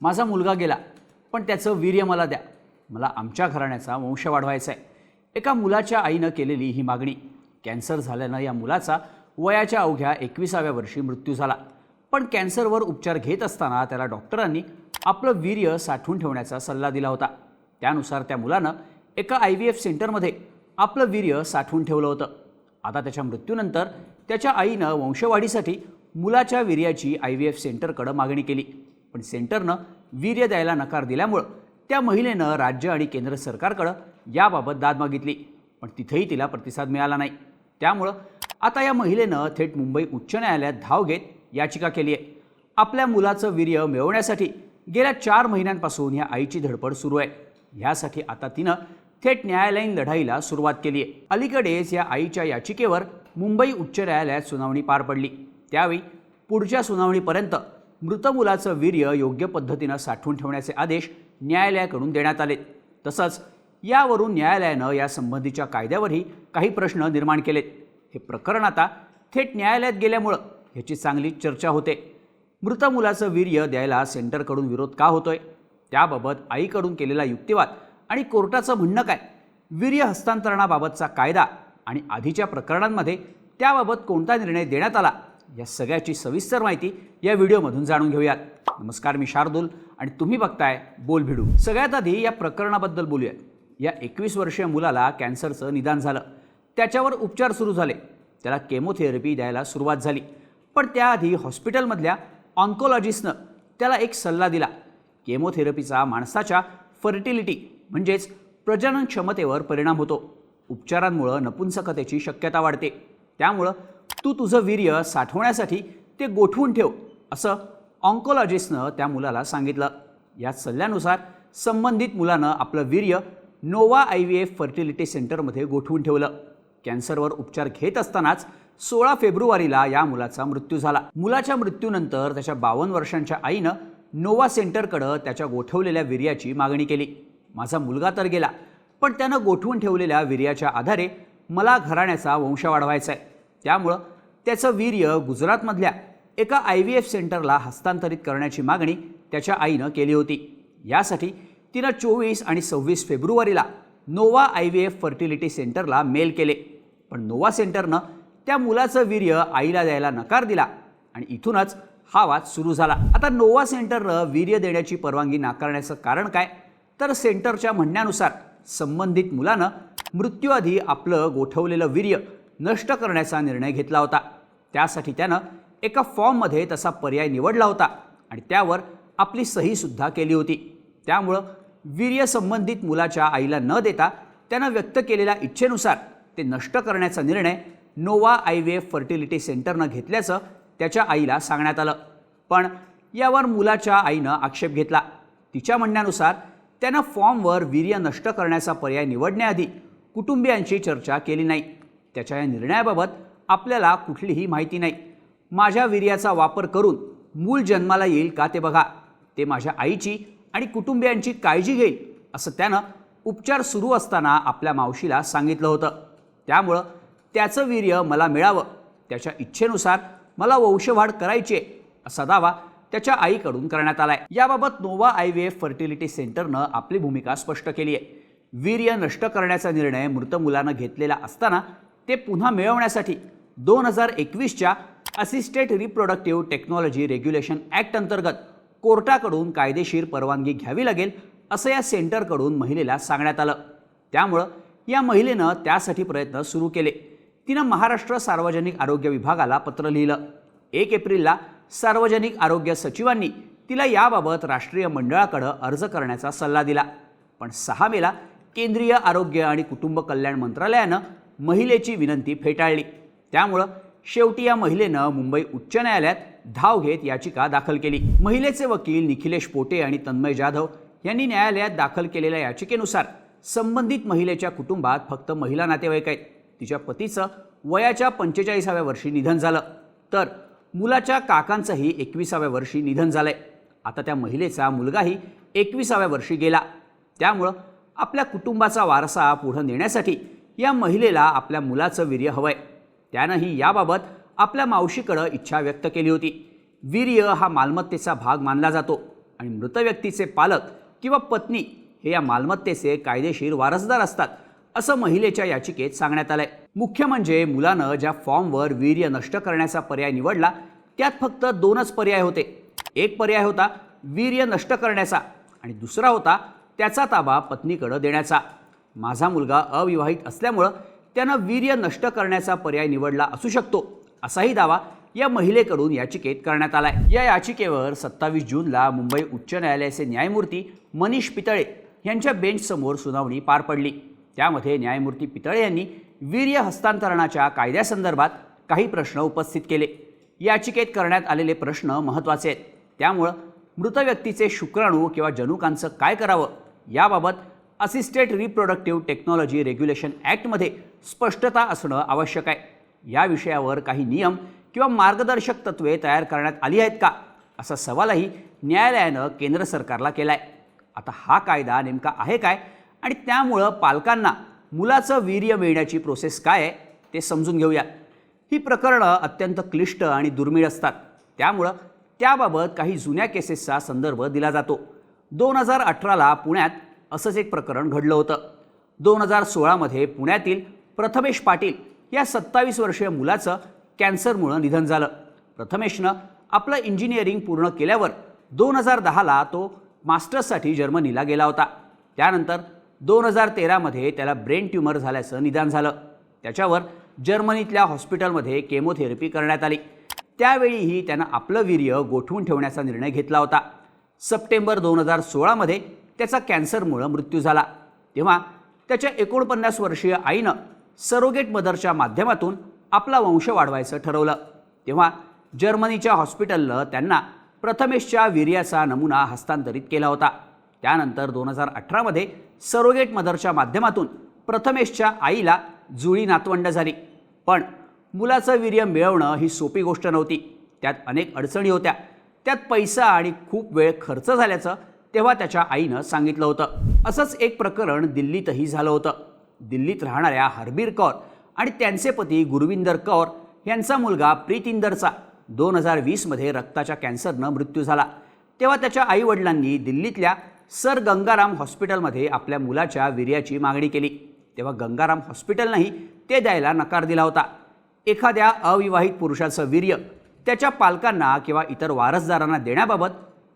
माझा मुलगा गेला पण त्याचं वीर्य मला द्या. मला आमच्या घराण्याचा वंश वाढवायचा आहे एका मुलाच्या आईनं केलेली ही मागणी. कॅन्सर झाल्यानं या मुलाचा वयाच्या अवघ्या एकविसाव्या वर्षी मृत्यू झाला. पण कॅन्सरवर उपचार घेत असताना त्याला डॉक्टरांनी आपलं वीर्य साठवून ठेवण्याचा सल्ला दिला होता. त्यानुसार त्या मुलानं एका आय व्ही एफ सेंटरमध्ये आपलं वीर्य साठवून ठेवलं होतं. आता त्याच्या मृत्यूनंतर त्याच्या आईनं वंशवाढीसाठी मुलाच्या वीर्याची आय व्ही एफ सेंटरकडं मागणी केली. पण सेंटरनं वीर्य द्यायला नकार दिल्यामुळं त्या महिलेनं राज्य आणि केंद्र सरकारकडं याबाबत दाद मागितली. पण तिथेही तिला प्रतिसाद मिळाला नाही. त्यामुळं आता या महिलेनं थेट मुंबई उच्च न्यायालयात धाव घेत याचिका केली आहे. आपल्या मुलाचं वीर्य मिळवण्यासाठी गेल्या चार महिन्यांपासून या आईची धडपड सुरू आहे. ह्यासाठी आता तिनं थेट न्यायालयीन लढाईला सुरुवात केली आहे. अलीकडेच या आईच्या याचिकेवर मुंबई उच्च न्यायालयात सुनावणी पार पडली. त्यावेळी पुढच्या सुनावणीपर्यंत मृत मुलाचं वीर्य योग्य पद्धतीनं साठवून ठेवण्याचे आदेश न्यायालयाकडून देण्यात आले. तसंच यावरून न्यायालयानं यासंबंधीच्या कायद्यावरही काही प्रश्न निर्माण केलेत हे प्रकरण आता थेट न्यायालयात गेल्यामुळं ह्याची चांगली चर्चा होते. मृत मुलाचं वीर्य द्यायला सेंटरकडून विरोध का होतोय? त्याबाबत आईकडून केलेला युक्तिवाद आणि कोर्टाचं म्हणणं काय? वीर्य हस्तांतरणाबाबतचा कायदा आणि आधीच्या प्रकरणांमध्ये त्याबाबत कोणता निर्णय देण्यात आला? या सगळ्याची सविस्तर माहिती या व्हिडिओमधून जाणून घेऊयात. नमस्कार मी शार्दूल आणि तुम्ही बघताय बोल भिडू. सगळ्यात आधी या प्रकरणाबद्दल बोलूयात. या एकवीस वर्षीय मुलाला कॅन्सरचं निदान झालं. त्याच्यावर उपचार सुरू झाले. त्याला केमोथेरपी द्यायला सुरुवात झाली. पण त्याआधी हॉस्पिटलमधल्या ऑन्कोलॉजिस्टनं त्याला एक सल्ला दिला. केमोथेरपीचा माणसाच्या फर्टिलिटी म्हणजेच प्रजनन क्षमतेवर परिणाम होतो. उपचारांमुळं नपुंसकतेची शक्यता वाढते. त्यामुळं तू तुझं वीर्य साठवण्यासाठी ते गोठवून ठेव असं ऑन्कोलॉजिस्टनं त्या मुलाला सांगितलं. या सल्ल्यानुसार संबंधित मुलानं आपलं वीर्य Nova I V F fertility सेंटरमध्ये गोठवून ठेवलं. कॅन्सरवर उपचार घेत असतानाच सोळा फेब्रुवारीला या मुलाचा मृत्यू झाला. मुलाच्या मृत्यूनंतर त्याच्या बावन्न वर्षांच्या आईनं नोवा सेंटरकडं त्याच्या गोठवलेल्या वीर्याची मागणी केली. माझा मुलगा तर गेला पण त्यानं गोठवून ठेवलेल्या वीर्याच्या आधारे मला घराण्याचा वंश वाढवायचा आहे त्यामुळं त्याचं वीर्य गुजरातमधल्या एका आय व्ही एफ सेंटरला हस्तांतरित करण्याची मागणी त्याच्या आईनं केली होती. यासाठी तिनं चोवीस आणि सव्वीस फेब्रुवारीला Nova I V F fertility सेंटरला मेल केले. पण नोवा सेंटरनं त्या मुलाचं वीर्य आईला द्यायला नकार दिला आणि इथूनच हा वाद सुरू झाला. आता नोवा सेंटरनं वीर्य देण्याची परवानगी नाकारण्याचं कारण काय? तर सेंटरच्या म्हणण्यानुसार संबंधित मुलानं मृत्यूआधी आपलं गोठवलेलं वीर्य नष्ट करण्याचा निर्णय घेतला होता. त्यासाठी त्यानं एका फॉर्ममध्ये तसा पर्याय निवडला होता आणि त्यावर आपली सहीसुद्धा केली होती. त्यामुळं वीर्य संबंधित मुलाच्या आईला न देता त्यानं व्यक्त केलेल्या इच्छेनुसार ते नष्ट करण्याचा निर्णय Nova I V F fertility सेंटरनं घेतल्याचं त्याच्या आईला सांगण्यात आलं. पण यावर मुलाच्या आईनं आक्षेप घेतला. तिच्या म्हणण्यानुसार त्यानं फॉर्मवर वीर्य नष्ट करण्याचा पर्याय निवडण्याआधी कुटुंबियांशी चर्चा केली नाही. त्याच्या या निर्णयाबाबत आपल्याला कुठलीही माहिती नाही. माझ्या वीर्याचा वापर करून मूल जन्माला येईल का ते बघा. ते माझ्या आईची आणि कुटुंबियांची काळजी घेईल असं त्यानं उपचार सुरू असताना आपल्या मावशीला सांगितलं होतं. त्यामुळं त्याचं वीर्य मला मिळावं. त्याच्या इच्छेनुसार मला वंशवाढ करायची आहे असा दावा त्याच्या आईकडून करण्यात आलाय. याबाबत Nova I V F fertility सेंटरनं आपली भूमिका स्पष्ट केली आहे. वीर्य नष्ट करण्याचा निर्णय मृत मुलानं घेतलेला असताना ते पुन्हा मिळवण्यासाठी दोन हजार एकवीसच्या assisted reproductive technology regulation act अंतर्गत कोर्टाकडून कायदेशीर परवानगी घ्यावी लागेल असं या सेंटरकडून महिलेला सांगण्यात आलं. त्यामुळं या महिलेनं त्यासाठी प्रयत्न सुरू केले. तिनं महाराष्ट्र सार्वजनिक आरोग्य विभागाला पत्र लिहिलं. एक एप्रिलला सार्वजनिक आरोग्य सचिवांनी तिला याबाबत राष्ट्रीय मंडळाकडं अर्ज करण्याचा सल्ला दिला. पण सहा मेला केंद्रीय आरोग्य आणि कुटुंब कल्याण मंत्रालयानं महिलेची विनंती फेटाळली. त्यामुळं शेवटी या महिलेनं मुंबई उच्च न्यायालयात धाव घेत याचिका दाखल केली. महिलेचे वकील निखिलेश पोटे आणि तन्मय जाधव यांनी न्यायालयात दाखल केलेल्या याचिकेनुसार संबंधित महिलेच्या कुटुंबात फक्त महिला नातेवाईक आहेत. तिच्या पतीचं वयाच्या पंचेचाळीसाव्या वर्षी निधन झालं. तर मुलाच्या काकांचंही एकविसाव्या वर्षी निधन झालंय. आता त्या महिलेचा मुलगाही एकविसाव्या वर्षी गेला. त्यामुळं आपल्या कुटुंबाचा वारसा पुढं नेण्यासाठी या महिलेला आपल्या मुलाचं वीर्य हवंय. त्यानंही याबाबत आपल्या मावशीकडं इच्छा व्यक्त केली होती. वीर्य हा मालमत्तेचा भाग मानला जातो आणि मृत व्यक्तीचे पालक किंवा पत्नी हे या मालमत्तेचे कायदेशीर वारसदार असतात असं महिलेच्या याचिकेत सांगण्यात आलंय. मुख्य म्हणजे मुलानं ज्या फॉर्मवर वीर्य नष्ट करण्याचा पर्याय निवडला त्यात फक्त दोनच पर्याय होते. एक पर्याय होता वीर्य नष्ट करण्याचा आणि दुसरा होता त्याचा ताबा पत्नीकडं देण्याचा. माझा मुलगा अविवाहित असल्यामुळं त्यानं वीर्य नष्ट करण्याचा पर्याय निवडला असू शकतो असाही दावा या महिलेकडून याचिकेत करण्यात आलाय. या याचिकेवर सत्तावीस जूनला मुंबई उच्च न्यायालयाचे न्यायमूर्ती मनीष पितळे यांच्या बेंचसमोर सुनावणी पार पडली. त्यामध्ये न्यायमूर्ती पितळे यांनी वीर्य हस्तांतरणाच्या कायद्यासंदर्भात काही प्रश्न उपस्थित केले. याचिकेत करण्यात आलेले प्रश्न महत्त्वाचे आहेत. त्यामुळं मृत व्यक्तीचे शुक्राणू किंवा जनुकांचं काय करावं? याबाबत असिस्टेड रिप्रोडक्टिव्ह टेक्नॉलॉजी रेग्युलेशन ॲक्टमध्ये स्पष्टता असणं आवश्यक आहे. या विषयावर काही नियम किंवा मार्गदर्शक तत्त्वे तयार करण्यात आली आहेत का? असा सवालही न्यायालयानं केंद्र सरकारला केला आहे आता हा कायदा नेमका आहे काय? आणि त्यामुळं पालकांना मुलाचं वीर्य मिळण्याची प्रोसेस काय आहे ते समजून घेऊया. ही प्रकरणं अत्यंत क्लिष्ट आणि दुर्मिळ असतात. त्यामुळं त्याबाबत काही जुन्या केसेसचा संदर्भ दिला जातो. दोन हजार अठराला पुण्यात असंच एक प्रकरण घडलं होतं. दोन हजार सोळामध्ये पुण्यातील प्रथमेश पाटील या सत्तावीस वर्षीय मुलाचं कॅन्सरमुळं निधन झालं. प्रथमेशनं आपलं इंजिनिअरिंग पूर्ण केल्यावर दोन हजार दहाला तो मास्टर्ससाठी जर्मनीला गेला होता. त्यानंतर दोन हजार तेरामध्ये त्याला ब्रेन ट्यूमर झाल्याचं निदान झालं. त्याच्यावर जर्मनीतल्या हॉस्पिटलमध्ये केमोथेरपी करण्यात आली. त्यावेळीही त्यानं आपलं वीर्य गोठवून ठेवण्याचा निर्णय घेतला होता. सप्टेंबर दोन हजार सोळामध्ये त्याचा कॅन्सरमुळं मृत्यू झाला. तेव्हा त्याच्या एकोणपन्नास वर्षीय आईनं सरोगेट मदरच्या माध्यमातून आपला वंश वाढवायचं ठरवलं. तेव्हा जर्मनीच्या हॉस्पिटलनं त्यांना प्रथमेशच्या वीर्याचा नमुना हस्तांतरित केला होता. त्यानंतर दोन हजार अठरामध्ये सरोगेट मदरच्या माध्यमातून प्रथमेशच्या आईला जुळी नातवंड झाली. पण मुलाचं वीर्य मिळवणं ही सोपी गोष्ट नव्हती. त्यात अनेक अडचणी होत्या. त्यात पैसा आणि खूप वेळ खर्च झाल्याचं तेव्हा त्याच्या आईनं सांगितलं होतं. असंच एक प्रकरण दिल्लीतही झालं होतं. दिल्लीत राहणाऱ्या हरबीर कौर आणि त्यांचे पती गुरविंदर कौर यांचा मुलगा प्रीतिंदरचा. दोन हजार वीसमध्ये रक्ताच्या कॅन्सरनं मृत्यू झाला. तेव्हा त्याच्या आईवडिलांनी दिल्लीतल्या सर गंगाराम हॉस्पिटलमध्ये आपल्या मुलाच्या वीर्याची मागणी केली. तेव्हा गंगाराम हॉस्पिटलनंही ते द्यायला नकार दिला होता. एखाद्या अविवाहित पुरुषाचं वीर्य त्याच्या पालकांना किंवा इतर वारसदारांना देण्याबाबत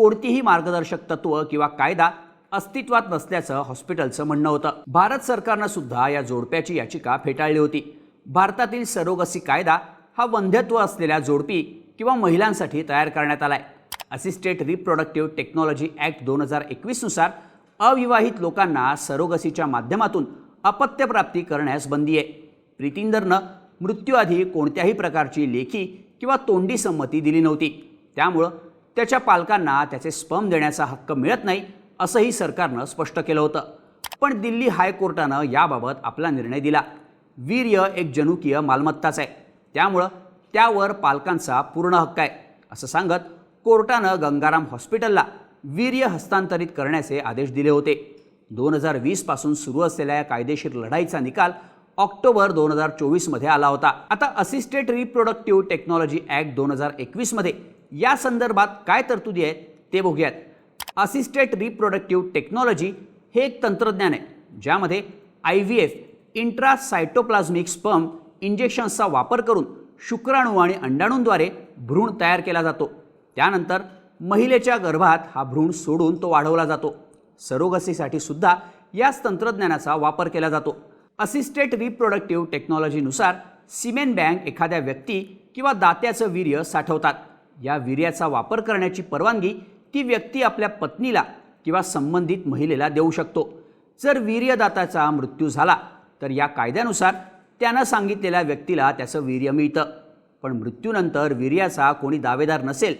कोणतीही मार्गदर्शक तत्त्व किंवा कायदा अस्तित्वात नसल्याचं हॉस्पिटलचं म्हणणं होतं. भारत सरकारनं सुद्धा या जोडप्याची याचिका फेटाळली होती. भारतातील सरोगसी कायदा हा वंध्यत्व असलेल्या जोडपी किंवा महिलांसाठी तयार करण्यात आलाय. असिस्टेड रिप्रोडक्टिव्ह टेक्नॉलॉजी ॲक्ट दोन हजार एकवीसनुसार अविवाहित लोकांना सरोगसीच्या माध्यमातून अपत्यप्राप्ती करण्यास बंदी आहे. प्रीतिंदरनं मृत्यूआधी कोणत्याही प्रकारची लेखी किंवा तोंडी संमती दिली नव्हती. त्यामुळं त्याच्या पालकांना त्याचे स्पम देण्याचा हक्क मिळत नाही असंही सरकारनं स्पष्ट केलं होतं. पण दिल्ली हायकोर्टानं याबाबत आपला निर्णय दिला. वीर्य एक जनुकीय मालमत्ताच आहे. त्यामुळं त्यावर पालकांचा पूर्ण हक्क आहे असं सांगत कोर्टानं गंगाराम हॉस्पिटलला वीर्य हस्तांतरित करण्याचे आदेश दिले होते. दोन हजार वीसपासून सुरू असलेल्या या कायदेशीर लढाईचा निकाल ऑक्टोबर दोन हजार चोवीसमध्ये आला होता. आता असिस्टेड रिप्रोडक्टिव्ह टेक्नॉलॉजी ॲक्ट दोन हजार एकवीसमध्ये या संदर्भात काय तरतुदी आहेत ते बघूयात. असिस्टेड रिप्रोडक्टिव्ह टेक्नॉलॉजी हे एक तंत्रज्ञान आहे ज्यामध्ये I V F intracytoplasmic sperm इंजेक्शन्सचा वापर करून शुक्राणू आणि अंडाणूंद्वारे भ्रूण तयार केला जातो. त्यानंतर महिलेच्या गर्भात हा भ्रूण सोडून तो वाढवला जातो. सरोगसीसाठी सुद्धा याच तंत्रज्ञानाचा वापर केला जातो. असिस्टेड रिप्रोडक्टिव्ह टेक्नॉलॉजीनुसार सिमेन बँक एखाद्या व्यक्ती किंवा दात्याचं वीर्य साठवतात. या वीर्याचा वापर करण्याची परवानगी ती व्यक्ती आपल्या पत्नीला किंवा संबंधित महिलेला देऊ शकतो. जर वीर्यदाताचा मृत्यू झाला तर या कायद्यानुसार त्यानं सांगितलेल्या व्यक्तीला त्याचं वीर्य मिळतं. पण मृत्यूनंतर वीर्याचा कोणी दावेदार नसेल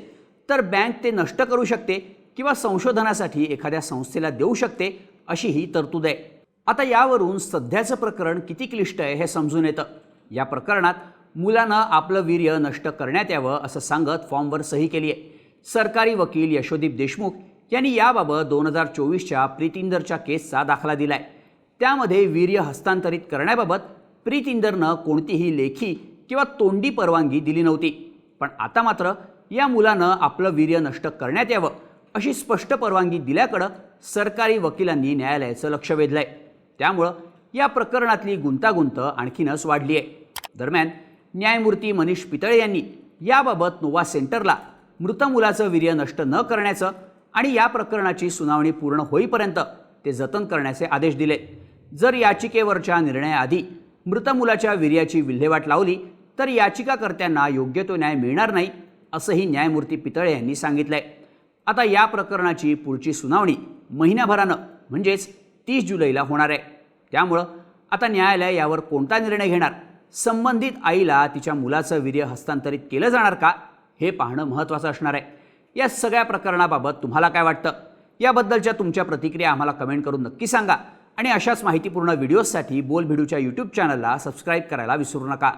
तर बँक ते नष्ट करू शकते किंवा संशोधनासाठी एखाद्या संस्थेला देऊ शकते अशी ही तरतूद आहे. आता यावरून सध्याचं प्रकरण किती क्लिष्ट आहे हे समजून येतं. या प्रकरणात मुलानं आपलं वीर्य नष्ट करण्यात यावं असं सांगत फॉर्मवर सही केली आहे. सरकारी वकील यशोदीप देशमुख यांनी याबाबत दोन हजार चोवीसच्या प्रीतिंदरच्या केसचा दाखला दिलाय. त्यामध्ये वीर्य हस्तांतरित करण्याबाबत प्रीतिंदरनं कोणतीही लेखी किंवा तोंडी परवानगी दिली नव्हती. पण आता मात्र या मुलानं आपलं वीर्य नष्ट करण्यात यावं अशी स्पष्ट परवानगी दिल्याकडं सरकारी वकिलांनी न्यायालयाचं लक्ष वेधलंय. त्यामुळं या प्रकरणातली गुंतागुंत आणखीनच वाढली आहे दरम्यान न्यायमूर्ती मनीष पितळे यांनी याबाबत नोवा सेंटरला मृत मुलाचं वीर्य नष्ट न करण्याचं आणि या प्रकरणाची सुनावणी पूर्ण होईपर्यंत ते जतन करण्याचे आदेश दिले. जर याचिकेवरच्या निर्णयाआधी मृत मुलाच्या वीर्याची विल्हेवाट लावली तर याचिकाकर्त्यांना योग्य तो न्याय मिळणार नाही असंही न्यायमूर्ती पितळे यांनी सांगितलंय. आता या प्रकरणाची पुढची सुनावणी महिन्याभरानं म्हणजेच तीस जुलैला होणार आहे. त्यामुळं आता न्यायालय यावर कोणता निर्णय घेणार? संबंधित आईला तिच्या मुलाचं वीर्य हस्तांतरित केलं जाणार का हे पाहणं महत्त्वाचं असणार आहे. या सगळ्या प्रकरणाबाबत तुम्हाला काय वाटतं? याबद्दलच्या तुमच्या प्रतिक्रिया आम्हाला कमेंट करून नक्की सांगा. आणि अशाच माहितीपूर्ण व्हिडिओजसाठी बोल भिडूच्या यूट्यूब चॅनलला सबस्क्राईब करायला विसरू नका.